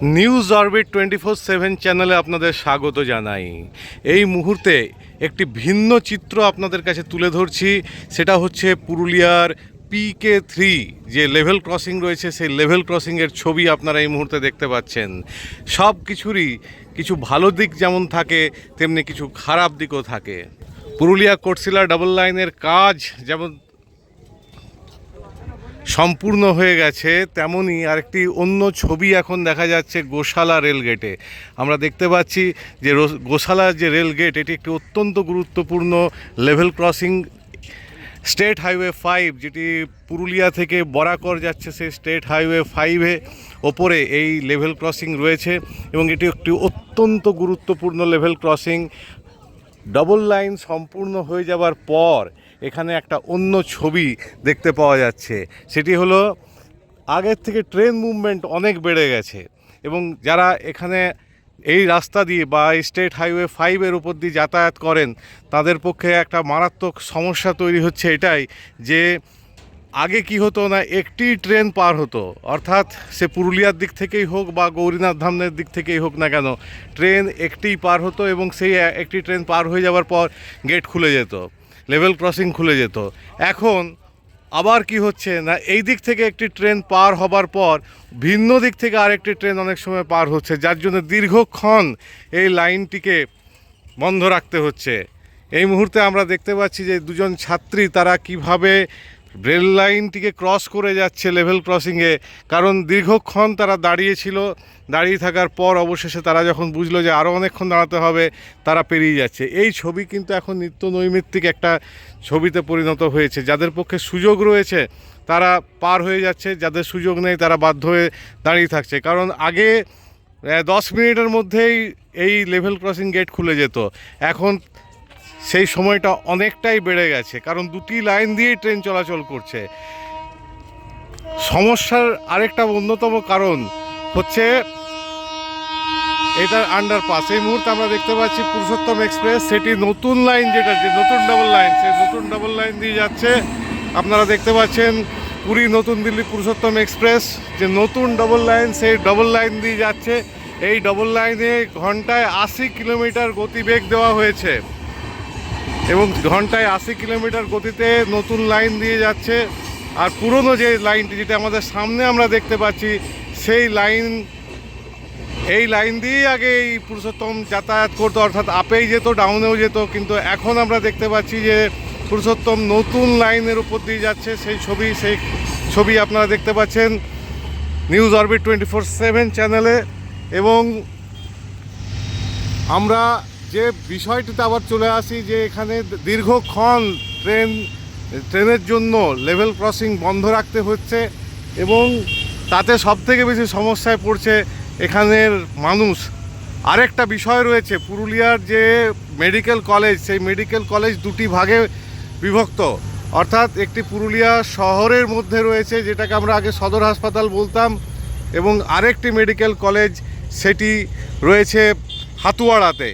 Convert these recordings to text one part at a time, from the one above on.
News orbit twenty four seven চ্যানেলে আপনাদের স্বাগত জানাই। এই মুহূর্তে একটি ভিন্ন চিত্র আপনাদের কাছে তুলে ধরছি। সেটা হচ্ছে পুরুলিয়ার পিকে থ্রি যে লেভেল ক্রসিং রয়েছে, সেই লেভেল ক্রসিংয়ের ছবি আপনারা এই মুহূর্তে দেখতে পাচ্ছেন। সব কিছুরই কিছু ভালো দিক যেমন থাকে, তেমনি কিছু খারাপ দিকও থাকে। পুরুলিয়া কোটশিলা ডাবল লাইনের কাজ যেমন সম্পূর্ণ হয়ে গেছে তেমনই আরেকটি অন্য ছবি এখন দেখা যাচ্ছে গোশালা রেলগেটে। আমরা দেখতে পাচ্ছি যে গোশালা যে রেলগেট, এটি একটি অত্যন্ত গুরুত্বপূর্ণ level crossing state highway five যেটি পুরুলিয়া থেকে বরাকর যাচ্ছে সেই স্টেট হাইওয়ে ফাইভে ওপরে এই লেভেল ক্রসিং রয়েছে এবং এটি একটি অত্যন্ত গুরুত্বপূর্ণ লেভেল ক্রসিং ডবল লাইন সম্পূর্ণ হয়ে যাবার পর এখানে একটা অন্য ছবি দেখতে পাওয়া যাচ্ছে। সেটি হলো, আগের থেকে ট্রেন মুভমেন্ট অনেক বেড়ে গেছে এবং যারা এখানে এই রাস্তা দিয়ে বা স্টেট হাইওয়ে ফাইভের উপর দিয়ে যাতায়াত করেন, তাদের পক্ষে একটা মারাত্মক সমস্যা তৈরি হচ্ছে এটাই যে, আগে কি হতো না, একটি ট্রেন পার হতো। অর্থাৎ সে পুরুলিয়ার দিক থেকেই হোক বা গৌরীনাথ ধামনের দিক থেকেই হোক না কেন, ট্রেন একটিই পার হতো এবং সেই একটি ট্রেন পার হয়ে যাওয়ার পর গেট খুলে যেত। লেভেল ক্রসিং খুলে যেত। এখন আবার কি হচ্ছে না, এই দিক থেকে একটি ট্রেন পার হবার পর ভিন্ন দিক থেকে আরেকটি ট্রেন অনেক সময় পার হচ্ছে, যার জন্য দীর্ঘক্ষণ এই লাইনটিকে বন্ধ রাখতে হচ্ছে। এই মুহূর্তে আমরা দেখতে পাচ্ছি যে দুজন ছাত্রী তারা কীভাবে রেল লাইনটিকে ক্রস করে যাচ্ছে লেভেল ক্রসিংয়ে কারণ দীর্ঘক্ষণ তারা দাঁড়িয়েছিল, দাঁড়িয়ে থাকার পর অবশেষে তারা যখন বুঝলো যে আরও অনেকক্ষণ দাঁড়াতে হবে, তারা পেরিয়ে যাচ্ছে। এই ছবি কিন্তু এখন নিত্য নৈমিত্তিক একটা ছবিতে পরিণত হয়েছে। যাদের পক্ষে সুযোগ রয়েছে, তারা পার হয়ে যাচ্ছে। যাদের সুযোগ নেই, তারা বাধ্য হয়ে দাঁড়িয়ে থাকছে। কারণ আগে দশ মিনিটের মধ্যেই এই লেভেল ক্রসিং গেট খুলে যেত। এখন সেই সময়টা অনেকটাই বেড়ে গেছে, কারণ দুটি লাইন দিয়েই ট্রেন চলাচল করছে। সমস্যার আরেকটা অন্যতম কারণ হচ্ছে এটার আন্ডারপাস এই মুহূর্তে আমরা দেখতে পাচ্ছি পুরুষোত্তম এক্সপ্রেস, সেটি নতুন লাইন যেটা, যে নতুন ডাবল লাইন সেই নতুন ডাবল লাইন দিয়ে যাচ্ছে। আপনারা দেখতে পাচ্ছেন পুরী, নতুন দিল্লি পুরুষোত্তম এক্সপ্রেস, যে নতুন ডবল লাইন সেই ডবল লাইন দিয়ে যাচ্ছে। এই ডবল লাইনে ঘন্টায় আশি কিলোমিটার গতিবেগ দেওয়া হয়েছে। এবং ঘন্টায় আশি কিলোমিটার গতিতে নতুন লাইন দিয়ে যাচ্ছে। আর পুরনো যে লাইনটি যেটা আমাদের সামনে আমরা দেখতে পাচ্ছি, সেই লাইন, এই লাইন দিয়েই আগে এই পুরুষোত্তম যাতায়াত করতো, অর্থাৎ আপেই যেত, ডাউনেও যেত। কিন্তু এখন আমরা দেখতে পাচ্ছি যে পুরুষোত্তম নতুন লাইনের উপর দিয়ে যাচ্ছে। সেই ছবি সেই ছবি আপনারা দেখতে পাচ্ছেন news orbit twenty four seven চ্যানেলে। এবং আমরা যে বিষয়টিতে আবার চলে আসি যে এখানে দীর্ঘক্ষণ ট্রেন, ট্রেনের জন্য লেভেল ক্রসিং বন্ধ রাখতে হচ্ছে এবং তাতে সবথেকে বেশি সমস্যায় পড়ছে এখানের মানুষ। আরেকটা বিষয় রয়েছে, পুরুলিয়ার যে মেডিকেল কলেজ সেই মেডিকেল কলেজ দুটি ভাগে বিভক্ত। অর্থাৎ একটি পুরুলিয়া শহরের মধ্যে রয়েছে, যেটাকে আমরা আগে সদর হাসপাতাল বলতাম, এবং আরেকটি মেডিকেল কলেজ সেটি রয়েছে হাতুয়াড়াতে।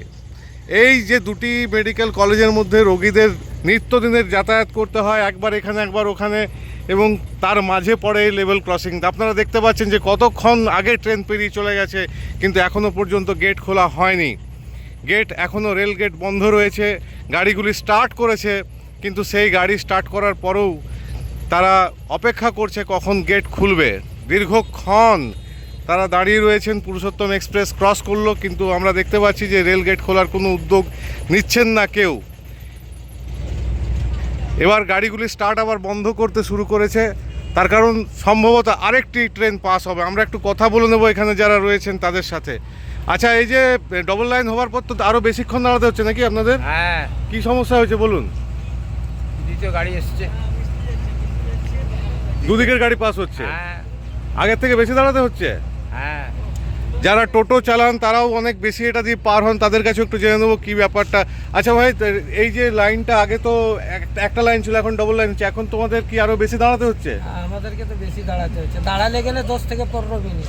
এই যে দুটি মেডিকেল কলেজের মধ্যে রোগীদের নিত্যদিনের যাতায়াত করতে হয়, একবার এখানে, একবার ওখানে, এবং তার মাঝে পড়ে লেভেল ক্রসিং। আপনারা দেখতে পাচ্ছেন যে কতক্ষণ আগে ট্রেন পেরিয়ে চলে গেছে, কিন্তু এখনও পর্যন্ত গেট খোলা হয়নি। গেট এখনও রেল গেট বন্ধ রয়েছে, গাড়িগুলি স্টার্ট করেছে, কিন্তু সেই গাড়ি স্টার্ট করার পরেও তারা অপেক্ষা করছে কখন গেট খুলবে। দীর্ঘক্ষণ তারা দাঁড়িয়ে রয়েছেন পুরুষোত্তম এক্সপ্রেস ক্রস করল কিন্তু আমরা দেখতে পাচ্ছি যে রেল গেট খোলার কোনো উদ্যোগ নিচ্ছেন না কেউ। এবার গাড়িগুলি স্টার্ট আবার বন্ধ করতে শুরু করেছে। তার কারণ সম্ভবত আরেকটি ট্রেন পাস হবে। আমরা একটু কথা বলে নেব এখানে যারা রয়েছেন তাদের সাথে। আচ্ছা এই যে ডবল লাইন হওয়ার পর তো আরও বেশিক্ষণ দাঁড়াতে হচ্ছে নাকি আপনাদের? হ্যাঁ। কি সমস্যা হয়েছে বলুন। দ্বিতীয় গাড়ি এসছে। দুদিকের গাড়ি পাস হচ্ছে? হ্যাঁ। আগের থেকে বেশি দাঁড়াতে হচ্ছে? যারা টোটো চালান তারাও অনেক বেশি এটা দিয়ে পার হন। তাদের কাছে একটু জেনে নেব কী ব্যাপারটা। আচ্ছা ভাই এই যে লাইনটা আগে তো এক- একটা লাইন ছিল এখন ডবল লাইন হচ্ছে। এখন তোমাদের কি আরও বেশি দাঁড়াতে হচ্ছে? আমাদেরকে তো বেশি দাঁড়াতে হচ্ছে। দাঁড়ালে গেলে দশ থেকে পনেরো মিনিট।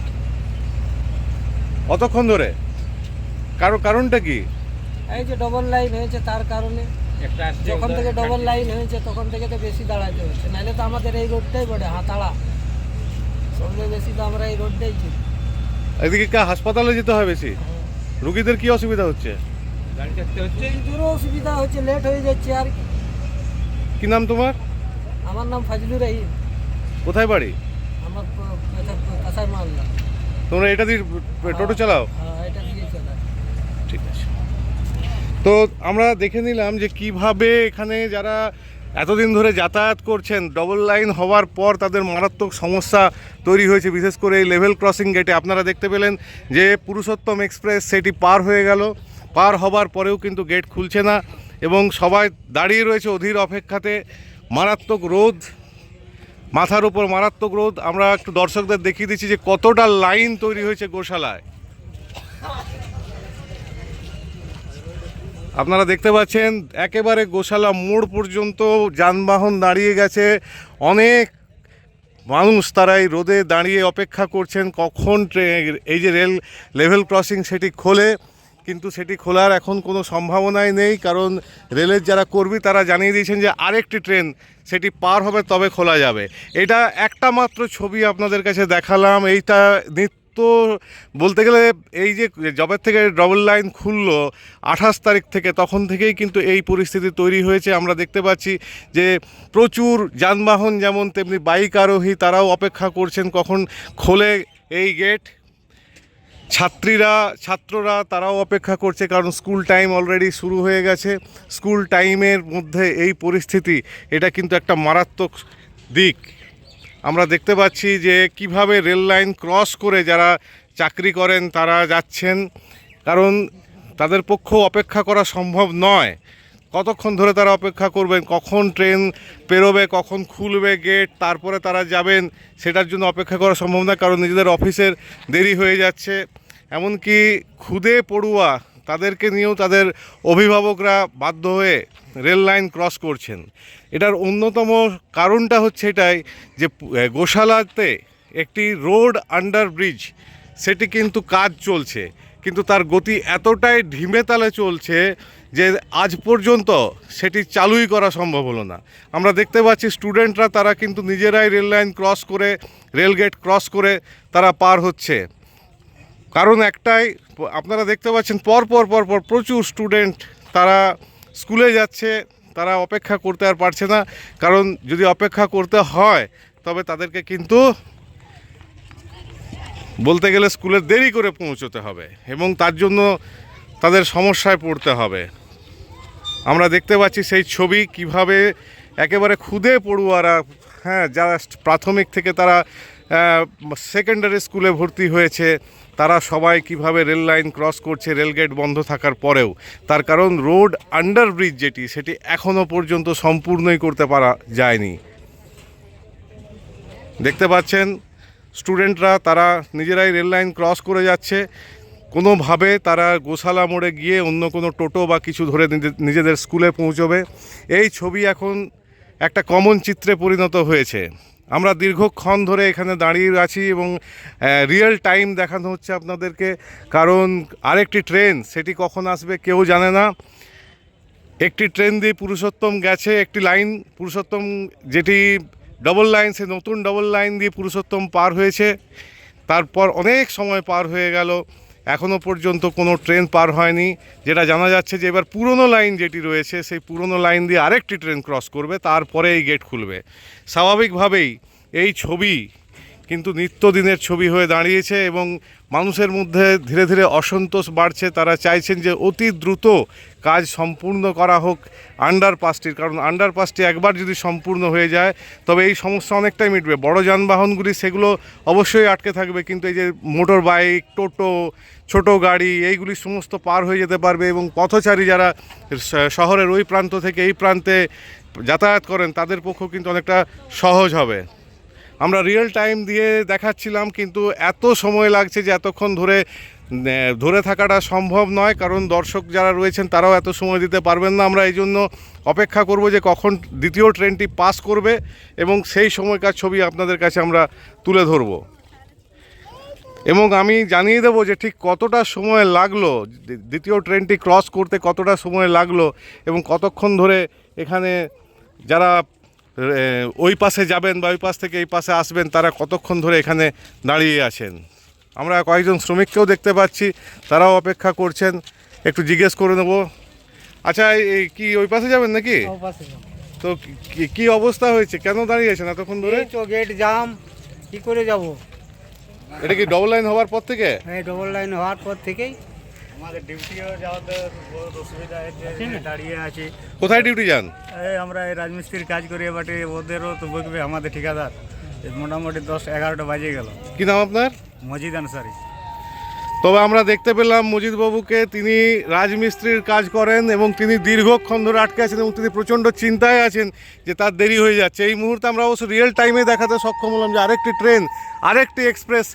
অতক্ষণ ধরে? কারও কারণটা কি? এই যে ডবল লাইন হয়েছে তার কারণে। একটা যখন থেকে ডবল লাইন হয়েছে তখন থেকে তো বেশি দাঁড়াতে হচ্ছে। নাহলে তো আমাদের এই রোডটাই বটে হাতাড়া সবচেয়ে বেশি তো আমরা এই রোডটাই চিনি। এদিকে কা হাসপাতালে যেতে হয় বেশি? রুগীদের কি অসুবিধা হচ্ছে? দূরও অসুবিধা হচ্ছে লেট হয়ে যাচ্ছে আর কি। কি নাম তোমার? আমার নাম ফাজলুর রহিম। কোথায় বাড়ি? আমার কাঁসাই মাল্লা তোমরা এটা দিয়ে টোটো চালাও? হ্যাঁ এটা দিয়ে চলে ঠিক আছে। তো আমরা দেখে নিলাম যে কীভাবে এখানে যারা এতদিন ধরে যাতায়াত করছেন ডবল লাইন হওয়ার পর তাদের মারাত্মক সমস্যা তৈরি হয়েছে, বিশেষ করে এই লেভেল ক্রসিং গেটে আপনারা দেখতে পেলেন যে পুরুষোত্তম এক্সপ্রেস সেটি পার হয়ে গেল। পার হবার পরেও কিন্তু গেট খুলছে না এবং সবাই দাঁড়িয়ে রয়েছে অধীর অপেক্ষাতে। মারাত্মক রোদ, মাথার উপর মারাত্মক রোদ। আমরা একটু দর্শকদের দেখিয়ে দিচ্ছি যে কতটা লাইন তৈরি হয়েছে গোশালায়। আপনারা দেখতে পাচ্ছেন, একেবারে গোশালা মোড় পর্যন্ত যানবাহন দাঁড়িয়ে গেছে। অনেক মানুষ তারা এই রোদে দাঁড়িয়ে অপেক্ষা করছেন, কখন ট্রে- এই যে রেল, লেভেল ক্রসিং সেটি খোলে। কিন্তু সেটি খোলার এখন কোনো সম্ভাবনাই নেই, কারণ রেলের যারা কর্মী তারা জানিয়ে দিয়েছেন যে আরেকটি ট্রেন সেটি পার হবে, তবে খোলা যাবে। এটা একটা মাত্র ছবি আপনাদের কাছে দেখালাম, এইটা নিত্য বলতে গেলে এই যে জবের থেকে ডবল লাইন খুললো, আঠাশ তারিখ থেকে, তখন থেকেই কিন্তু এই পরিস্থিতি তৈরি হয়েছে। আমরা দেখতে পাচ্ছি যে প্রচুর যানবাহন যেমন তেমনি বাইক আরোহী তারাও অপেক্ষা করছেন কখন খোলে এই গেট ছাত্রীরা, ছাত্ররা তারাও অপেক্ষা করছে কারণ স্কুল টাইম অলরেডি শুরু হয়ে গেছে। স্কুল টাইমের মধ্যে এই পরিস্থিতি, এটা কিন্তু একটা মারাত্মক দিক। আমরা দেখতে পাচ্ছি যে কীভাবে রেল লাইন ক্রস করে যারা চাকরি করেন তারা যাচ্ছেন। কারণ তাদের পক্ষেও অপেক্ষা করা সম্ভব নয়। কতক্ষণ ধরে তারা অপেক্ষা করবেন, কখন ট্রেন পেরোবে, কখন খুলবে গেট তারপরে তারা যাবেন, সেটার জন্য অপেক্ষা করা সম্ভব না কারণ নিজেদের অফিসের দেরি হয়ে যাচ্ছে। এমনকি খুদে পড়ুয়া তাদেরকে নিয়েও তাদের অভিভাবকরা বাধ্য হয়ে রেল লাইন ক্রস করছেন। এটার অন্যতম কারণটা হচ্ছে এটাই যে গোশালাতে একটি রোড আন্ডার ব্রিজ, সেটি কিন্তু কাজ চলছে। কিন্তু তার গতি এতটাই ঢিমে তালে চলছে যে, আজ পর্যন্ত সেটি চালুই করা সম্ভব হলো না। আমরা দেখতে পাচ্ছি স্টুডেন্টরা তারা কিন্তু নিজেরাই রেল লাইন ক্রস করে রেলগেট ক্রস করে তারা পার হচ্ছে। কারণ একটাই, আপনারা দেখতে পাচ্ছেন পর পর পর পর প্রচুর স্টুডেন্ট তারা স্কুলে যাচ্ছে, তারা অপেক্ষা করতে আর পারছে না। কারণ যদি অপেক্ষা করতে হয়, তবে তাদেরকে কিন্তু বলতে গেলে স্কুলে দেরি করে পৌঁছতে হবে এবং তার জন্য তাদের সমস্যায় পড়তে হবে। আমরা দেখতে পাচ্ছি সেই ছবি কীভাবে একেবারে খুদে পড়ুয়ারা হ্যাঁ যারা প্রাথমিক থেকে তারা সেকেন্ডারি স্কুলে ভর্তি হয়েছে। তারা সবাই কীভাবে রেল লাইন ক্রস করছে রেলগেট বন্ধ থাকার পরেও। তার কারণ রোড আন্ডার ব্রিজ যেটি, সেটি এখনও পর্যন্ত সম্পূর্ণই করতে পারা যায়নি। দেখতে পাচ্ছেন স্টুডেন্টরা তারা নিজেরাই রেল লাইন ক্রস করে যাচ্ছে। কোনোভাবে তারা গোশালা মোড়ে গিয়ে অন্য কোনো টোটো বা কিছু ধরে নিজে- নিজেদের স্কুলে পৌঁছবে। এই ছবি এখন একটা কমন চিত্রে পরিণত হয়েছে। আমরা দীর্ঘক্ষণ ধরে এখানে দাঁড়িয়ে আছি এবং রিয়েল টাইম দেখানো হচ্ছে আপনাদেরকে। কারণ আরেকটি ট্রেন সেটি কখন আসবে কেউ জানে না। একটি ট্রেন দিয়ে পুরুষোত্তম গেছে, একটি লাইন পুরুষোত্তম যেটি ডবল লাইন সে নতুন ডবল লাইন দিয়ে পুরুষোত্তম পার হয়েছে। তারপর অনেক সময় পার হয়ে গেল। এখনও পর্যন্ত কোনো ট্রেন পার হয়নি, যেটা জানা যাচ্ছে যে এবার পুরনো লাইন যেটি রয়েছে, সেই পুরনো লাইন দিয়ে আরেকটি ট্রেন ক্রস করবে, তারপরে এই গেট খুলবে। স্বাভাবিকভাবেই এই ছবি কিন্তু নিত্যদিনের ছবি হয়ে দাঁড়িয়েছে এবং মানুষের মধ্যে ধীরে ধীরে অসন্তোষ বাড়ছে। তারা চাইছেন যে অতি দ্রুত কাজ সম্পূর্ণ করা হোক আন্ডারপাসটির। কারণ আন্ডারপাসটি একবার যদি সম্পূর্ণ হয়ে যায়, তবে এই সমস্যা অনেকটাই মিটবে। বড় যানবাহনগুলি সেগুলো অবশ্যই আটকে থাকবে, কিন্তু এই যে মোটর বাইক, টোটো, ছোট গাড়ি, এইগুলি সমস্ত পার হয়ে যেতে পারবে এবং পথচারী যারা শহরের ওই প্রান্ত থেকে এই প্রান্তে যাতায়াত করেন, তাদের পক্ষেও কিন্তু অনেকটা সহজ হবে। আমরা রিয়েল টাইম দিয়ে দেখাচ্ছিলাম, কিন্তু এত সময় লাগছে যে এতক্ষণ ধরে ধরে থাকাটা সম্ভব নয়, কারণ দর্শক যারা রয়েছেন তারাও এত সময় দিতে পারবেন না। আমরা এই জন্য অপেক্ষা করব যে কখন দ্বিতীয় ট্রেনটি পাস করবে এবং সেই সময়কার ছবি আপনাদের কাছে আমরা তুলে ধরব। এবং আমি জানিয়ে দেবো যে ঠিক কতটা সময় লাগল দ্বিতীয় ট্রেনটি ক্রস করতে কতটা সময় লাগল এবং কতক্ষণ ধরে এখানে যারা ওই পাশে যাবেন বা ওই পাশ থেকে এই পাশে আসবেন তারা কতক্ষণ ধরে এখানে দাঁড়িয়ে আছেন? আমরা কয়েকজন শ্রমিককেও দেখতে পাচ্ছি তারাও অপেক্ষা করছেন। একটু জিজ্ঞেস করে নেব। আচ্ছা কি ওই পাশে যাবেন নাকি? তো কি- অবস্থা হয়েছে? কেন দাঁড়িয়েছেন এতক্ষণ ধরে? গেট জাম কি করে যাব? এটা কি ডবল লাইন হওয়ার পর থেকে? এই ডবল লাইন হওয়ার পর থেকেই আমাদের ডিউটিও যাওয়াতে বহুত অসুবিধা হচ্ছে দাঁড়িয়ে আছি। কোথায় ডিউটি যান? এই আমরা এই রাজমিস্ত্রির কাজ করি বাটে ওদেরও তো বকবে আমাদের ঠিকাদার। মোটামুটি দশ এগারোটা বাজে গেল। কি নাম আপনার? মজিদ আনসারি। তবে আমরা দেখতে পেলাম মজিদবাবুকে তিনি রাজমিস্ত্রির কাজ করেন এবং তিনি দীর্ঘক্ষণ ধরে আটকে আছেন এবং তিনি প্রচণ্ড চিন্তায় আছেন যে তার দেরি হয়ে যাচ্ছে। এই মুহূর্তে আমরা অবশ্য রিয়েল টাইমে দেখাতে সক্ষম হলাম যে আরেকটি ট্রেন আরেকটি এক্সপ্রেস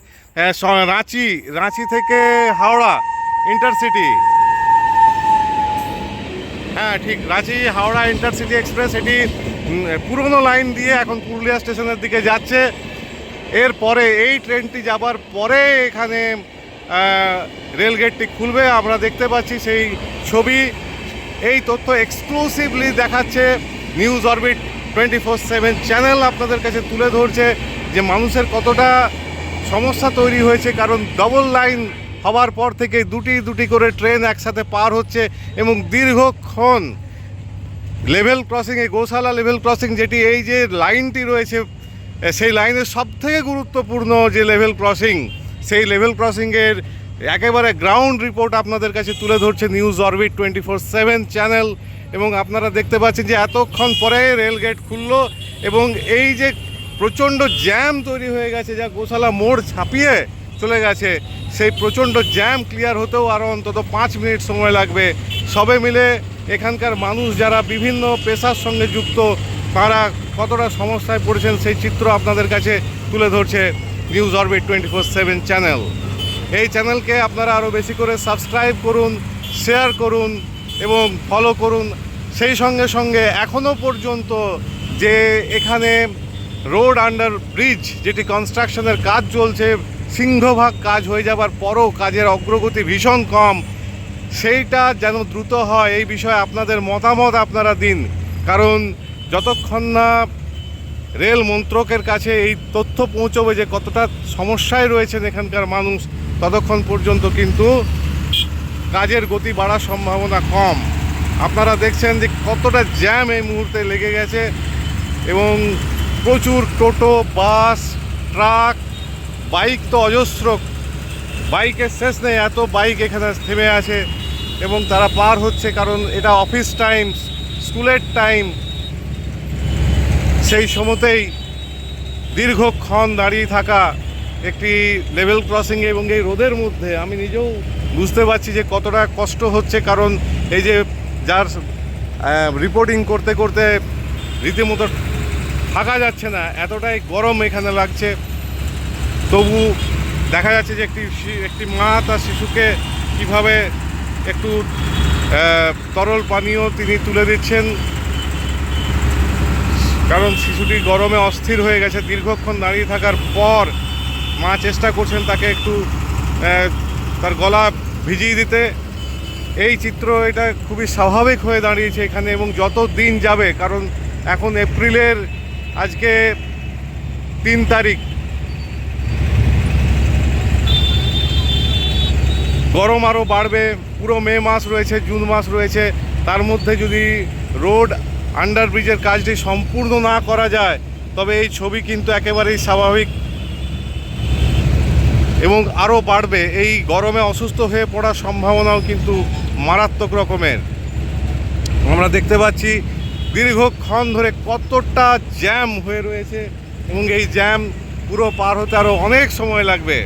রাঁচি রাঁচি থেকে হাওড়া ইন্টারসিটি। হ্যাঁ ঠিক, রাঁচি, হাওড়া ইন্টারসিটি এক্সপ্রেস, এটি পুরনো লাইন দিয়ে এখন পুরুলিয়া স্টেশনের দিকে যাচ্ছে। এরপরে এই ট্রেনটি যাবার পরে এখানে রেলগেটটি খুলবে, আমরা দেখতে পাচ্ছি সেই ছবি। এই তথ্য এক্সক্লুসিভলি দেখাচ্ছে news orbit twenty four seven channel আপনাদের কাছে তুলে ধরছে যে মানুষের কতটা সমস্যা তৈরি হয়েছে, কারণ ডবল লাইন হওয়ার পর থেকে দুটি দুটি করে ট্রেন একসাথে পার হচ্ছে এবং দীর্ঘক্ষণ লেভেল ক্রসিংয়ে গোশালা লেভেল ক্রসিং যেটি এই যে লাইনটি রয়েছে সেই লাইনের সব থেকে গুরুত্বপূর্ণ যে লেভেল ক্রসিং সেই লেভেল ক্রসিংয়ের একেবারে গ্রাউন্ড রিপোর্ট আপনাদের কাছে তুলে ধরছে news orbit twenty four seven channel এবং আপনারা দেখতে পাচ্ছেন যে এতক্ষণ পরে রেলগেট খুললো এবং এই যে প্রচণ্ড জ্যাম তৈরি হয়ে গেছে যা গোশালা মোড় ছাপিয়ে চলে গেছে। সেই প্রচণ্ড জ্যাম ক্লিয়ার হতেও আরও অন্তত পাঁচ মিনিট সময় লাগবে। সবে মিলে এখানকার মানুষ যারা বিভিন্ন পেশার সঙ্গে যুক্ত, তারা কতটা সমস্যায় পড়েছেন সেই চিত্র আপনাদের কাছে তুলে ধরছে news orbit twenty four seven channel এই চ্যানেলকে আপনারা আরও বেশি করে সাবস্ক্রাইব করুন শেয়ার করুন এবং ফলো করুন। সেই সঙ্গে সঙ্গে এখনও পর্যন্ত যে এখানে রোড আন্ডার ব্রিজ যেটি কনস্ট্রাকশনের কাজ চলছে সিংহভাগ কাজ হয়ে যাবার পরও কাজের অগ্রগতি ভীষণ কম। সেইটা যেন দ্রুত হয়, এই বিষয়ে আপনাদের মতামত আপনারা দিন। কারণ যতক্ষণ না রেল মন্ত্রকের কাছে এই তথ্য পৌঁছবে যে কতটা সমস্যায় রয়েছেন এখানকার মানুষ, ততক্ষণ পর্যন্ত কিন্তু কাজের গতি বাড়ার সম্ভাবনা কম। আপনারা দেখছেন যে কতটা জ্যাম এই মুহূর্তে লেগে গেছে এবং প্রচুর টোটো, বাস, ট্রাক বাইক তো অজস্র। বাইকের শেষ নেই, এত বাইক এখানে থেমে আছে এবং তারা পার হচ্ছে কারণ এটা অফিস টাইম স্কুলের টাইম সেই সময়তেই দীর্ঘক্ষণ দাঁড়িয়ে থাকা একটি লেভেল ক্রসিং এবং এই রোদের মধ্যে আমি নিজেও বুঝতে পারছি যে কতটা কষ্ট হচ্ছে কারণ এই যে যার রিপোর্টিং করতে করতে রীতিমতো থাকা যাচ্ছে না, এতটাই গরম এখানে লাগছে। তবু দেখা যাচ্ছে যে একটি একটি মা তার শিশুকে কীভাবে একটু তরল পানীয় তিনি তুলে দিচ্ছেন। কারণ শিশুটি গরমে অস্থির হয়ে গেছে, দীর্ঘক্ষণ দাঁড়িয়ে থাকার পর মা চেষ্টা করছেন তাকে একটু তার গলা ভিজিয়ে দিতে। এই চিত্র এটা খুবই স্বাভাবিক হয়ে দাঁড়িয়েছে এখানে এবং যত দিন যাবে, কারণ এখন এপ্রিলের আজকে তিন তারিখ গরম আরও বাড়বে, পুরো মে মাস রয়েছে, জুন মাস রয়েছে, তার মধ্যে যদি রোড আন্ডার ব্রিজের কাজটি সম্পূর্ণ না করা যায়, তবে এই ছবি কিন্তু একেবারেই স্বাভাবিক এবং আরও বাড়বে। এই গরমে অসুস্থ হয়ে পড়ার সম্ভাবনাও কিন্তু মারাত্মক রকমের। আমরা দেখতে পাচ্ছি দীর্ঘক্ষণ ধরে কতটা জ্যাম হয়ে রয়েছে এবং এই জ্যাম পুরো পার হতে আরও অনেক সময় লাগবে।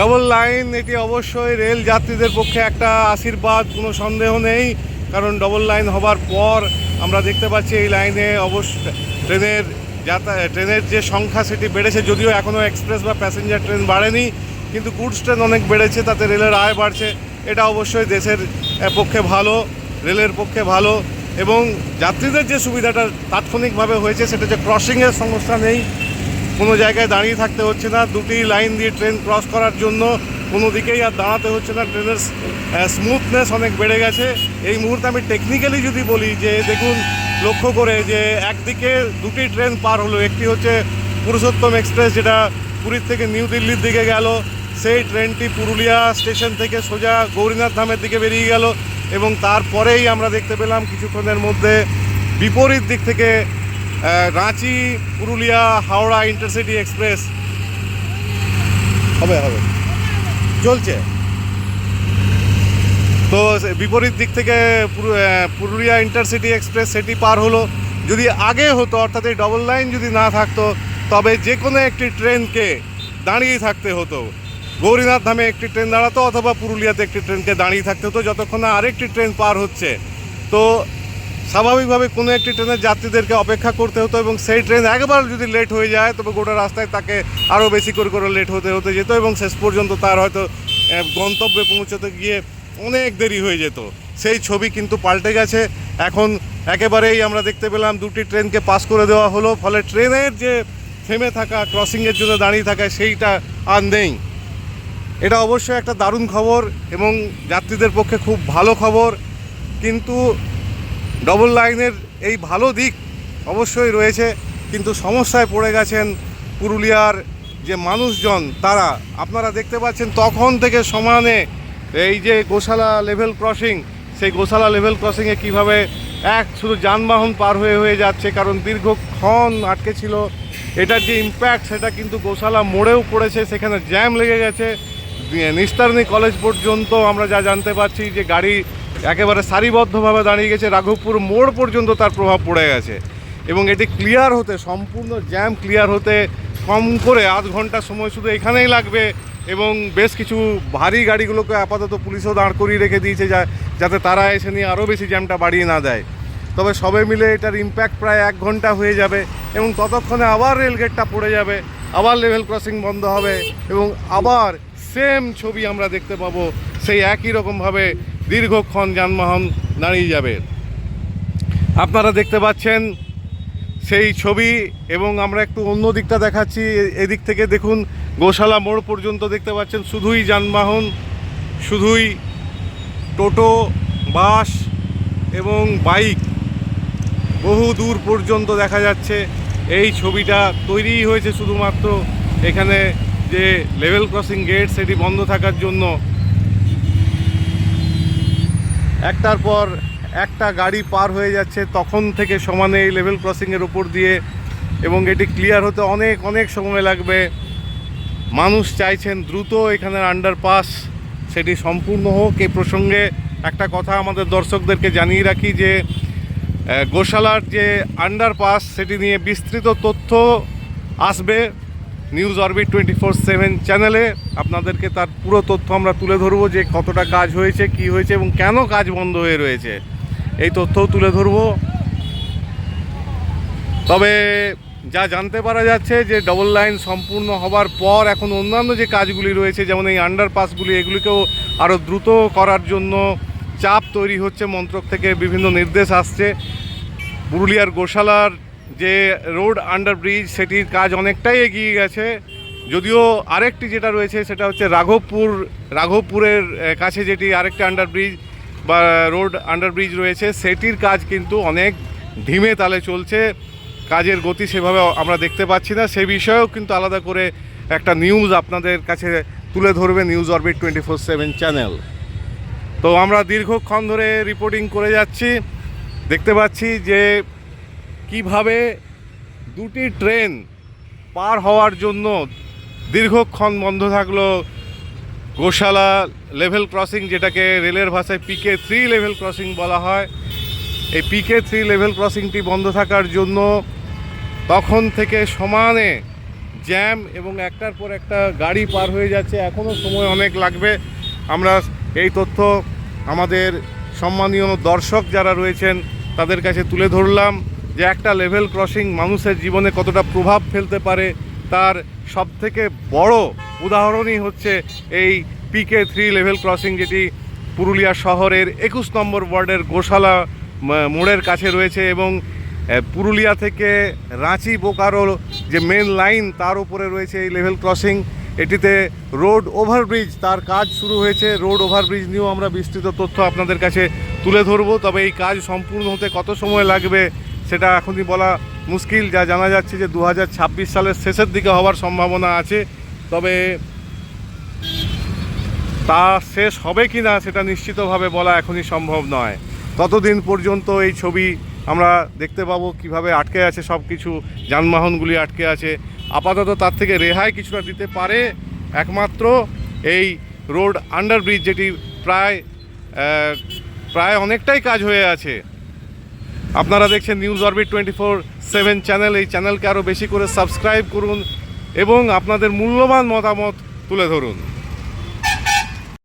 ডবল লাইন এটি অবশ্যই রেল যাত্রীদের পক্ষে একটা আশীর্বাদ, কোনো সন্দেহ নেই। কারণ ডবল লাইন হবার পর আমরা দেখতে পাচ্ছি এই লাইনে অবশ্য ট্রেনের যাতায়াত ট্রেনের যে সংখ্যা সেটি বেড়েছে, যদিও এখনও এক্সপ্রেস বা প্যাসেঞ্জার ট্রেন বাড়েনি। কিন্তু গুডস ট্রেন অনেক বেড়েছে, তাতে রেলের আয় বাড়ছে। এটা অবশ্যই দেশের পক্ষে ভালো, রেলের পক্ষে ভালো। এবং যাত্রীদের যে সুবিধাটা তাৎক্ষণিকভাবে হয়েছে, সেটা যে ক্রসিংয়ের সমস্যা নেই কোনো জায়গায় দাঁড়িয়ে থাকতে হচ্ছে না। দুটি লাইন দিয়ে ট্রেন ক্রস করার জন্য কোনো দিকেই আর দাঁড়াতে হচ্ছে না। ট্রেনের স্মুথনেস অনেক বেড়ে গেছে। এই মুহূর্তে আমি টেকনিক্যালি যদি বলি যে, দেখুন, লক্ষ্য করে যে, একদিকে দুটি ট্রেন পার হলো। একটি হচ্ছে পুরুষোত্তম এক্সপ্রেস, যেটা পুরীর থেকে নিউ দিল্লির দিকে গেল। সেই ট্রেনটি পুরুলিয়া স্টেশন থেকে সোজা গৌরীনাথ ধামের দিকে বেরিয়ে গেল। এবং তারপরেই আমরা দেখতে পেলাম কিছুক্ষণের মধ্যে বিপরীত দিক থেকে রাঁচি, পুরুলিয়া, হাওড়া ইন্টারসিটি এক্সপ্রেস। হবে হবে। চলছে। তো বিপরীত দিক থেকে পুরুলিয়া ইন্টারসিটি এক্সপ্রেস সেটি পার হলো। যদি আগে হতো, অর্থাৎ এই ডবল লাইন যদি না থাকতো, তবে যে কোনো একটি ট্রেনকে দাঁড়িয়ে থাকতে হতো। গৌরীনাথ ধামে একটি ট্রেন দাঁড়াতো, অথবা পুরুলিয়াতে একটি ট্রেনকে দাঁড়িয়ে থাকতে হতো, যতক্ষণ না আরেকটি ট্রেন পার হচ্ছে। তো স্বাভাবিকভাবে কোনো একটি ট্রেনের যাত্রীদেরকে অপেক্ষা করতে হতো এবং সেই ট্রেন একবার যদি লেট হয়ে যায়, তবে গোটা রাস্তায় তাকে আরও বেশি করে করে লেট হতে হতে যেত এবং শেষ পর্যন্ত তার হয়তো গন্তব্যে পৌঁছতে গিয়ে অনেক দেরি হয়ে যেত। সেই ছবি কিন্তু পাল্টে গেছে। এখন একেবারেই আমরা দেখতে পেলাম দুটি ট্রেনকে পাস করে দেওয়া হলো, ফলে ট্রেনের যে থেমে থাকা, ক্রসিংয়ের জন্য দাঁড়িয়ে থাকা সেইটা আর নেই। এটা অবশ্যই একটা দারুণ খবর এবং যাত্রীদের পক্ষে খুব ভালো খবর। কিন্তু ডবল লাইনের এই ভালো দিক অবশ্যই রয়েছে, কিন্তু সমস্যায় পড়ে গেছেন পুরুলিয়ার যে মানুষজন, তারা। আপনারা দেখতে পাচ্ছেন তখন থেকে সমানে এই যে গোশালা লেভেল ক্রসিং সেই গোশালা লেভেল ক্রসিংয়ে কীভাবে এক শুধু যানবাহন পার হয়ে হয়ে যাচ্ছে, কারণ দীর্ঘক্ষণ আটকে ছিল। এটার যে ইম্প্যাক্ট সেটা কিন্তু গোশালা মোড়েও পড়েছে, সেখানে জ্যাম লেগে গেছে। নিস্তারণী কলেজ পর্যন্ত আমরা যা জানতে পারছি যে গাড়ি একেবারে সারিবদ্ধভাবে দাঁড়িয়ে গেছে। রাঘবপুর মোড় পর্যন্ত তার প্রভাব পড়ে গেছে এবং এটি ক্লিয়ার হতে, সম্পূর্ণ জ্যাম ক্লিয়ার হতে কম করে আধ ঘণ্টা সময় শুধু এখানেই লাগবে এবং বেশ কিছু ভারী গাড়িগুলোকে আপাতত পুলিশও দাঁড় করিয়ে রেখে দিয়েছে যা যাতে তারা এসে নিয়ে আরও বেশি জ্যামটা বাড়িয়ে না দেয়। তবে সবে মিলে এটার ইম্প্যাক্ট প্রায় এক ঘণ্টা হয়ে যাবে এবং ততক্ষণে আবার রেলগেটটা পড়ে যাবে, আবার লেভেল ক্রসিং বন্ধ হবে এবং আবার সেম ছবি আমরা দেখতে পাবো সেই একই রকমভাবে দীর্ঘক্ষণ যানবাহন দাঁড়িয়ে যাবে। আপনারা দেখতে পাচ্ছেন সেই ছবি এবং আমরা একটু অন্য দিকটা দেখাচ্ছি। এদিক থেকে দেখুন, গোশালা মোড় পর্যন্ত দেখতে পাচ্ছেন, শুধুই যানবাহন, শুধুই টোটো, বাস এবং বাইক বহু দূর পর্যন্ত দেখা যাচ্ছে। এই ছবিটা তৈরি হয়েছে শুধুমাত্র এখানে যে লেভেল ক্রসিং গেট সেটি বন্ধ থাকার জন্য। একটার পর একটা গাড়ি পার হয়ে যাচ্ছে, তখন থেকে সমানে এই লেভেল ক্রসিংয়ের উপর দিয়ে এবং এটি ক্লিয়ার হতে অনেক অনেক সময় লাগবে। মানুষ চাইছেন দ্রুত এখানের আন্ডারপাস সেটি সম্পূর্ণ হোক এই প্রসঙ্গে একটা কথা আমাদের দর্শকদেরকে জানিয়ে রাখি যে গোশালার যে আন্ডারপাস সেটি নিয়ে বিস্তৃত তথ্য আসবে। News orbit twenty four seven চ্যানেলে আপনাদেরকে তার পুরো তথ্য আমরা তুলে ধরবো যে কতটা কাজ হয়েছে, কি হয়েছে এবং কেন কাজ বন্ধ হয়ে রয়েছে। এই তথ্যও তুলে ধরবো। তবে যা জানতে পারা যাচ্ছে যে ডবল লাইন সম্পূর্ণ হবার পর এখন অন্যান্য যে কাজগুলি রয়েছে, যেমন এই আন্ডারপাসগুলি এগুলিকেও আরও দ্রুত করার জন্য চাপ তৈরি হচ্ছে। মন্ত্রক থেকে বিভিন্ন নির্দেশ আসছে। পুরুলিয়ার গোশালার যে রোড আন্ডারব্রিজ সেটির কাজ অনেকটাই এগিয়ে গেছে। যদিও আরেকটি যেটা রয়েছে সেটা হচ্ছে রাঘবপুর, রাঘবপুরের কাছে যেটি আরেকটি আন্ডারব্রিজ বা রোড আন্ডারব্রিজ রয়েছে, সেটির কাজ কিন্তু অনেক ধিমে তালে চলছে। কাজের গতি সেভাবে আমরা দেখতে পাচ্ছি না। সে বিষয়েও কিন্তু আলাদা করে একটা নিউজ আপনাদের কাছে তুলে ধরবে news orbit twenty four seven channel. তো আমরা দীর্ঘক্ষণ ধরে রিপোর্টিং করে যাচ্ছি। দেখতে পাচ্ছি যে কীভাবে দুটি ট্রেন পার হওয়ার জন্য দীর্ঘক্ষণ বন্ধ থাকল গোশালা লেভেল ক্রসিং, যেটাকে রেলের ভাষায় পিকে থ্রি লেভেল ক্রসিং বলা হয়। এই পিকে থ্রি লেভেল ক্রসিংটি বন্ধ থাকার জন্য তখন থেকে সমানে জ্যাম এবং একটার পর একটা গাড়ি পার হয়ে যাচ্ছে। এখনও সময় অনেক লাগবে। আমরা এই তথ্য আমাদের সম্মানীয় দর্শক যারা রয়েছেন, তাদের কাছে তুলে ধরলাম। যে একটা লেভেল ক্রসিং মানুষের জীবনে কতটা প্রভাব ফেলতে পারে, তার সবথেকে বড় উদাহরণই হচ্ছে এই পিকে থ্রি লেভেল ক্রসিং যেটি পুরুলিয়া শহরের একুশ নম্বর ওয়ার্ডের গোশালা মোড়ের কাছে রয়েছে এবং পুরুলিয়া থেকে রাঁচি বোকারো যে মেন লাইন তার উপরে রয়েছে এই লেভেল ক্রসিং এটিতে রোড ওভারব্রিজ তার কাজ শুরু হয়েছে। রোড ওভারব্রিজ নিয়েও আমরা বিস্তৃত তথ্য আপনাদের কাছে তুলে ধরবো। তবে এই কাজ সম্পূর্ণ হতে কত সময় লাগবে সেটা এখনই বলা মুশকিল, যা জানা যাচ্ছে যে দু হাজার ছাব্বিশ সালের শেষের দিকে হওয়ার সম্ভাবনা আছে। তবে তা শেষ হবে কি না সেটা নিশ্চিতভাবে বলা এখনই সম্ভব নয়। ততদিন পর্যন্ত এই ছবি আমরা দেখতে পাবো কীভাবে আটকে আছে সব কিছু যানবাহনগুলি আটকে আছে। আপাতত তার থেকে রেহাই কিছুটা দিতে পারে একমাত্র এই রোড আন্ডারব্রিজ, যেটি প্রায় প্রায় অনেকটাই কাজ হয়ে আছে। আপনারা দেখছেন news orbit twenty four seven channel এই চ্যানেলকে আরও বেশি করে সাবস্ক্রাইব করুন এবং আপনাদের মূল্যবান মতামত তুলে ধরুন।